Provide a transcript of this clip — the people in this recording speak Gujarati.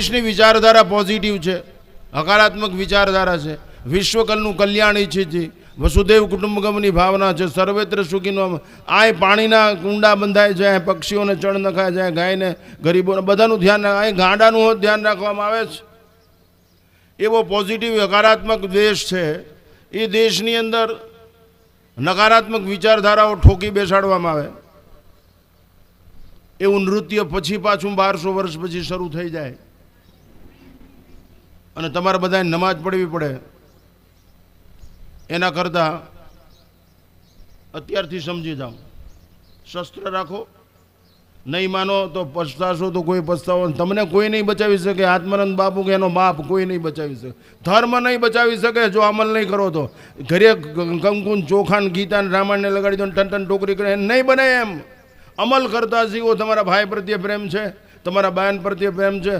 દેશની વિચારધારા પોઝિટિવ છે, હકારાત્મક વિચારધારા છે, વિશ્વકલનું કલ્યાણ ઈચ્છે છે, વસુદેવ કુટુંબકમની ભાવના છે, સર્વેત્ર સુખીનો આય પાણીના કુંડા બંધાય છે અહીં પક્ષીઓને ચણ નખાય છે ગાયને, ગરીબોને બધાનું ધ્યાન રાખ અહીં ગાંડાનું ધ્યાન રાખવામાં આવે છે. એવો પોઝિટિવ હકારાત્મક દેશ છે, એ દેશની અંદર નકારાત્મક વિચારધારાઓ ઠોકી બેસાડવામાં આવે. એવું નૃત્ય પછી પાછું બારસો વર્ષ પછી શરૂ થઈ જાય. અને તમારે બધાએ નમાજ પડવી પડે. એના કરતાં અત્યારથી સમજી જાઓ. શસ્ત્ર રાખો. નહીં માનો તો પછતાશો તો કોઈ પછતાવો તમને કોઈ નહીં બચાવી શકે. આત્માનંદ બાપુ કે એનો બાપ કોઈ નહીં બચાવી શકે. ધર્મ નહીં બચાવી શકે જો અમલ નહીં કરો તો. ઘરે કંકુન, ચોખાન ગીતા રામાયણને લગાડી દો ટન ટન ટોકરી કરે. નહીં બને એમ. અમલ કરતા જીવો તમારા ભાઈ પ્રત્યે પ્રેમ છે, તમારા બહેન પ્રત્યે પ્રેમ છે.